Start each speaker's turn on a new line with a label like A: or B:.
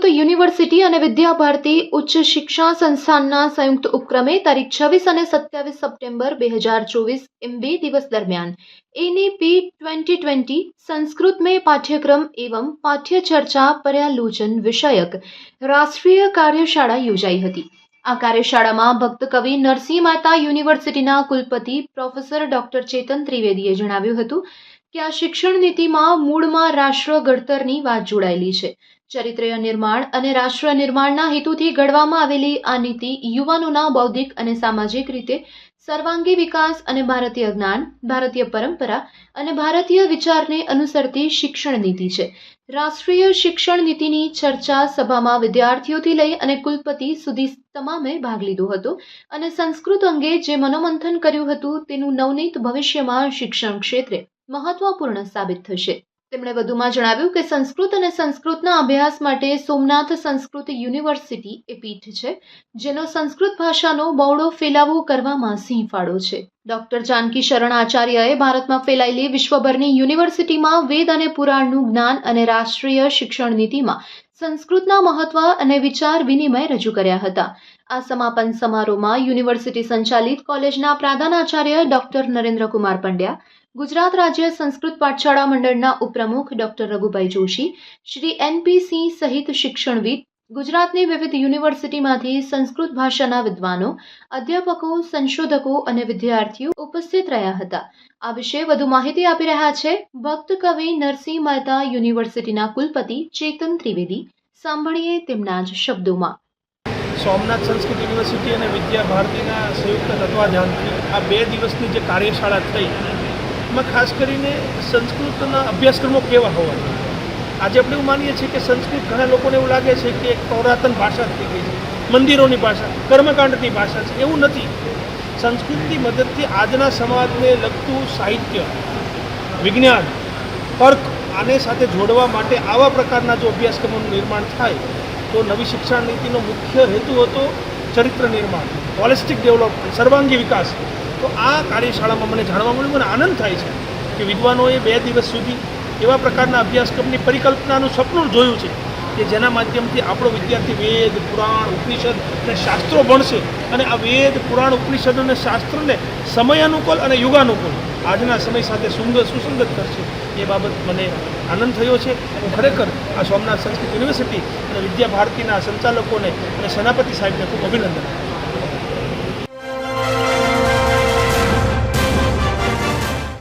A: Sanskrit university અને વિદ્યાભારતી ઉચ્ચ શિક્ષણ સંસ્થાનના સંયુક્ત ઉપક્રમે તારીખ છવ્વીસ અને સત્યાવીસ સપ્ટેમ્બર બે હજાર ચોવીસ એમ બે દિવસ દરમિયાન. એનઈપી ટ્વેન્ટી ટ્વેન્ટી સંસ્કૃત મેં પાઠ્યક્રમ એવમ પાઠ્યચર્ચા પર્યાલોચન વિષયક રાષ્ટ્રીય કાર્યશાળા યોજાઈ હતી. આ કાર્યશાળામાં ભક્ત કવિ નરસિંહ માતા યુનિવર્સિટીના કુલપતિ પ્રોફેસર ડોક્ટર ચેતન ત્રિવેદીએ જણાવ્યું હતું કે આ શિક્ષણ નીતિમાં મૂળમાં રાષ્ટ્ર ઘડતરની વાત જોડાયેલી છે. ચરિત્રય નિર્માણ અને રાષ્ટ્ર નિર્માણના હેતુથી ઘડવામાં આવેલી આ નીતિ યુવાનોના બૌદ્ધિક અને સામાજિક રીતે સર્વાંગી વિકાસ અને ભારતીય જ્ઞાન, ભારતીય પરંપરા અને ભારતીય વિચારને અનુસરતી શિક્ષણ નીતિ છે. રાષ્ટ્રીય શિક્ષણ નીતિની ચર્ચા સભામાં વિદ્યાર્થીઓથી લઈ અને કુલપતિ સુધી તમામે ભાગ લીધો હતો અને સંસ્કૃત અંગે જે મનોમંથન કર્યું હતું તેનું નવનીત ભવિષ્યમાં શિક્ષણ ક્ષેત્રે મહત્વપૂર્ણ સાબિત થશે. તેમણે વધુમાં જણાવ્યું કે સંસ્કૃત અને સંસ્કૃતના અભ્યાસ માટે સોમનાથ સંસ્કૃત યુનિવર્સિટી એ પીઠ છે, જેનો સંસ્કૃત ભાષાનો બહોળો ફેલાવો કરવામાં સિંહ ફાળો છે. ડોક્ટર જાનકી શરણ આચાર્યએ ભારતમાં ફેલાયેલી વિશ્વભરની યુનિવર્સિટીમાં વેદ અને પુરાણનું જ્ઞાન અને રાષ્ટ્રીય શિક્ષણ નીતિમાં સંસ્કૃતના મહત્વ અને વિચાર વિનિમય રજૂ કર્યા હતા. આ સમાપન સમારોહમાં યુનિવર્સિટી સંચાલિત કોલેજના પ્રધાનાચાર્ય ડોક્ટર નરેન્દ્રકુમાર પંડ્યા ગુજરાત રાજ્ય સંસ્કૃત પાઠશાળા મંડળના ઉપપ્રમુખ ડોક્ટર રઘુભાઈ જોશી, શ્રી એનપીસી સહિત શિક્ષણવિદ, ગુજરાતની વિવિધ યુનિવર્સિટીમાંથી સંસ્કૃત ભાષાના વિદ્વાનો, અધ્યાપકો, સંશોધકો અને વિદ્યાર્થીઓ ઉપસ્થિત રહ્યા હતા. આ વિશે વધુ માહિતી આપી રહ્યા છે ભક્ત કવિ નરસિંહ મહેતા યુનિવર્સિટીના કુલપતિ ચેતન ત્રિવેદી. સાંભળીએ તેમના જ શબ્દોમાં.
B: સોમનાથ સંસ્કૃત યુનિવર્સિટી અને વિદ્યા ભારતીના સંયુક્ત તત્વાધાનથી આ બે દિવસની જે કાર્યશાળા થઈ એમાં ખાસ કરીને સંસ્કૃતના અભ્યાસક્રમો કેવા હોવા આજે આપણે એવું માનીએ છીએ કે સંસ્કૃત ઘણા લોકોને એવું લાગે છે કે એક પૌરાતન ભાષા થઈ ગઈ છે. મંદિરોની ભાષા, કર્મકાંડની ભાષા છે. એવું નથી. સંસ્કૃતની મદદથી આજના સમાજને લગતું સાહિત્ય, વિજ્ઞાન, તર્ક આને સાથે જોડવા માટે આવા પ્રકારના જો અભ્યાસક્રમોનું નિર્માણ થાય, તો નવી શિક્ષણ નીતિનો મુખ્ય હેતુ હતો ચરિત્ર નિર્માણ હોલિસ્ટિક ડેવલપમેન્ટ સર્વાંગી વિકાસ. તો આ કાર્યશાળામાં મને જાણવા મળ્યું મને આનંદ થાય છે કે વિદ્વાનોએ બે દિવસ સુધી એવા પ્રકારના અભ્યાસક્રમની પરિકલ્પનાનું સપનું જોયું છે કે જેના માધ્યમથી આપણો વિદ્યાર્થી વેદ, પુરાણ, ઉપનિષદ અને શાસ્ત્રો ભણશે અને આ વેદ, પુરાણ, ઉપનિષદ અને શાસ્ત્રને સમય અનુકૂળ અને યુગાનુકૂળ, આજના સમય સાથે સુંદર, સુસંગત કરશે એ બાબત મને આનંદ થયો છે હું ખરેખર આ સોમનાથ સંસ્કૃત યુનિવર્સિટી અને વિદ્યા ભારતીના સંચાલકોને અને સેનાપતિ સાહેબને ખૂબ અભિનંદન.